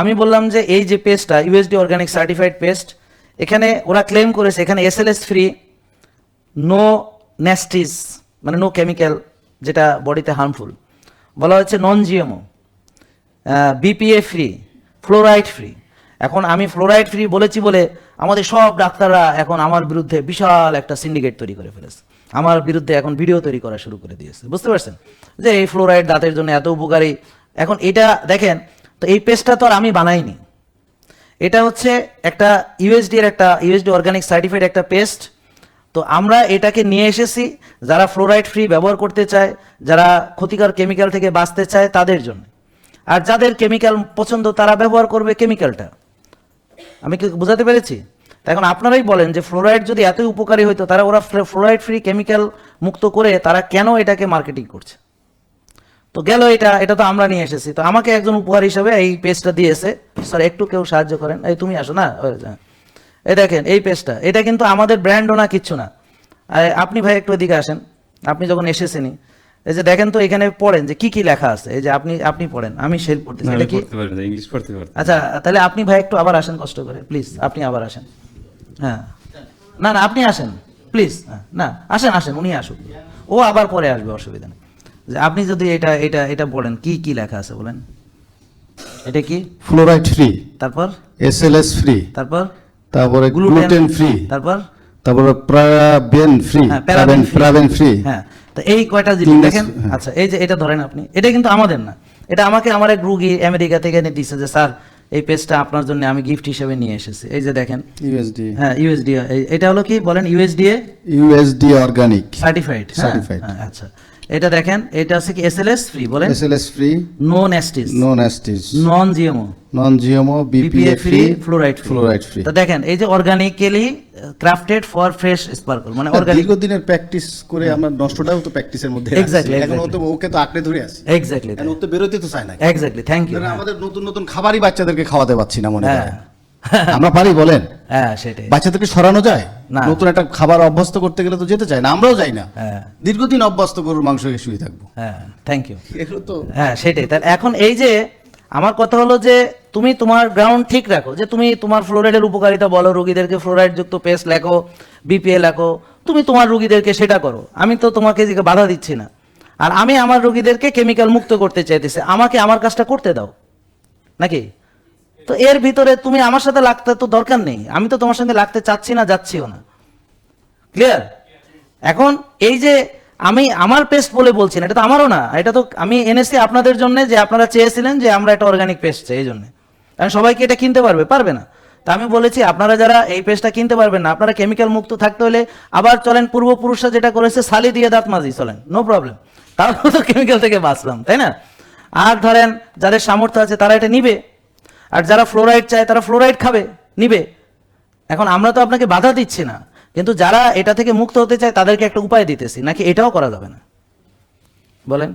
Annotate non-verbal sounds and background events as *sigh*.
আমি বললাম যে এই যে পেস্টটা ইউএসডি অর্গানিক সার্টিফাইড পেস্ট এখানে ওরা ক্লেম করেছে, এখানে এসএলএস ফ্রি নো ন্যাস্টিস মানে নো কেমিক্যাল যেটা বডিতে হার্মফুল বলা হচ্ছে non GMO BPA free fluoride free এখন আমি ফ্লোরাইড ফ্রি বলেছি বলে আমাদের সব ডাক্তাররা এখন আমার বিরুদ্ধে বিশাল একটা সিন্ডিকেট তৈরি করে ফেলেছে। আমার বিরুদ্ধে এখন ভিডিও তৈরি করা শুরু করে দিয়েছে। বুঝতে পারছেন? যে এই ফ্লোরাইড দাঁতের জন্য এত উপকারী। এখন এটা দেখেন তো এই পেস্টটা তো আর আমি বানাইনি। এটা হচ্ছে একটা ইউএসডি এর একটা ইউএসডি অর্গানিক সার্টিফাইড একটা পেস্ট তো আমরা এটাকে নিয়ে এসেছি যারা ফ্লোরাইড ফ্রি ব্যবহার করতে চায়, যারা ক্ষতিকর কেমিক্যাল থেকে বাঁচতে চায় তাদের জন্য। আর যাদের কেমিক্যাল পছন্দ তারা ব্যবহার করবে কেমিক্যালটা আমি কি বোঝাতে পেরেছি? এখন আপনারাই বলেন যে ফ্লোরাইড যদি এতই উপকারী হতো তারা ওরা ফ্লোরাইড ফ্রি কেমিক্যাল মুক্ত করে তারা কেন এটাকে মার্কেটিং করছে? তো গেল এটা এটা তো আমরা নিয়ে এসেছি। তো আমাকে একজন উপহার হিসেবে এই পেজটা দিয়েছে। স্যার একটু কেউ সাহায্য করেন। এই তুমি আসো না? এই দেখেন এই পেজটা। এটা কিন্তু আমাদের ব্র্যান্ডও না কিচ্ছু না। আপনি ভাই একটু এদিকে আসেন। আপনি যখন এসেছেনই। এই যে দেখেন তো এখানে পড়েন যে কি কি লেখা আছে। এই যে আপনি আপনি পড়েন। আমি সেল পড়তেছি। এটা কি? পড়তে পারি না ইংলিশ পড়তে পারি আচ্ছা তাহলে আপনি ভাই একটু আবার আসেন কষ্ট করে। প্লিজ আপনি আবার আসেন। হ্যাঁ। না না আপনি আসেন। প্লিজ না আসেন আসেন উনি আসুক। ও আবার পরে আসবে অসুবিধা নেই। যে আপনি যদি এটা এটা এটা বলেন কি কি লেখা আছে বলেন? এটা কি? ফ্লোরাইড ফ্রি তারপর? এসএলএস ফ্রি তারপর? তারপরে গ্লুটেন ফ্রি তারপর? তারপরে প্রাবেন ফ্রি হ্যাঁ প্রাবেন ফ্রি হ্যাঁ তো এই কয়টা জিনিস দেখেন? হ্যাঁ। আচ্ছা এই যে এটা ধরেন আপনি এটা কিন্তু আমাদের না। এটা আমাকে আমার এক রুগী আমেরিকা থেকে এনে দিচ্ছে যে স্যার এই পেজটা আপনার জন্য আমি গিফট হিসেবে নিয়ে এসেছি। এই যে দেখেন। ইউএসডি হ্যাঁ ইউএসডি এটা হলো কি বলেন? USDA USD organic certified certified আচ্ছা। এটা দেখেন এটা হচ্ছে কি এসএলএস ফ্রি বলেন? SLS free no nasties no nasties non GMO non GMO BPA free fluoride fluoride free তো দেখেন এই যে organically crafted for fresh sparkle মানে অর্গানিক দীর্ঘদিনের প্র্যাকটিস করে আমরা নষ্টটাও তো প্র্যাকটিসের মধ্যে আছে। Exactly, এখন তো ওকে তো আঁকড়ে ধরে আছে। এক্স্যাক্টলি এখন তো বেরোতে তো চায় না। এক্স্যাক্টলি থ্যাংক ইউ আমাদের নতুন নতুন খাবারই বাচ্চাদেরকে খাওয়াতে পারছি না মনে হ্যাঁ। *laughs* আমরা পারি বলেন? হ্যাঁ সেটাই। বাচ্চাদেরকে সরানো যায়? না। নতুন একটা খাবার অভ্যস্ত করতে গেলে তো যেতে চায় না। আমরাও যাই না। হ্যাঁ। দীর্ঘদিন অভ্যস্ত গরুর মাংস শুয়ে থাকব। হ্যাঁ থ্যাংক ইউ এগুলো তো হ্যাঁ সেটাই। তাহলে এখন এই যে আমার কথা হলো যে তুমি তোমার গ্রাউন্ড ঠিক রাখো। যে তুমি তোমার ফ্লোরাইডের উপকারিতা বলো রোগীদেরকে ফ্লোরাইড যুক্ত পেস্ট লেখো বিপিএ লেখো তুমি তোমার রোগীদেরকে সেটা করো। আমি তো তোমাকে বাধা দিচ্ছি না। আর আমি আমার রোগীদেরকে কেমিক্যাল মুক্ত করতে চাইতেছি। আমাকে আমার কাজটা করতে দাও। নাকি? তো এর ভিতরে তুমি আমার সাথে লাগতে তো দরকার নেই। আমি তো তোমার সঙ্গে লাগতে চাচ্ছি না, যাচ্ছিও না। ক্লিয়ার এখন এই যে আমি আমার পেস্ট বলে বলছি না, এটা তো আমারও না। এটা তো আমি এনেছি আপনাদের জন্য যে আপনারা চেয়েছিলেন যে আমরা একটা অর্গানিক পেস্ট চাই, এই জন্য। কারণ সবাইকে এটা কিনতে পারবে পারবে না। তা আমি বলেছি, আপনারা যারা এই পেস্টটা কিনতে পারবেন না, আপনারা কেমিক্যাল মুক্ত থাকতে হলে আবার চলেন, পূর্বপুরুষরা যেটা করেছে, সালি দিয়ে দাঁত মাজি চলেন নো প্রবলেম তারপর তো কেমিক্যাল থেকে বাঁচলাম, তাই না? আর ধরেন যাদের সামর্থ্য আছে, তারা এটা নিবে। আর যারা ফ্লোরাইড চায় তারা ফ্লোরাইড খাবে, নিবে। এখন আমরা তো আপনাকে বাধা দিচ্ছি না, কিন্তু যারা এটা থেকে মুক্ত হতে চায় তাদেরকে একটা উপায় দিতেছি, নাকি এটাও করা যাবে না? বলেন।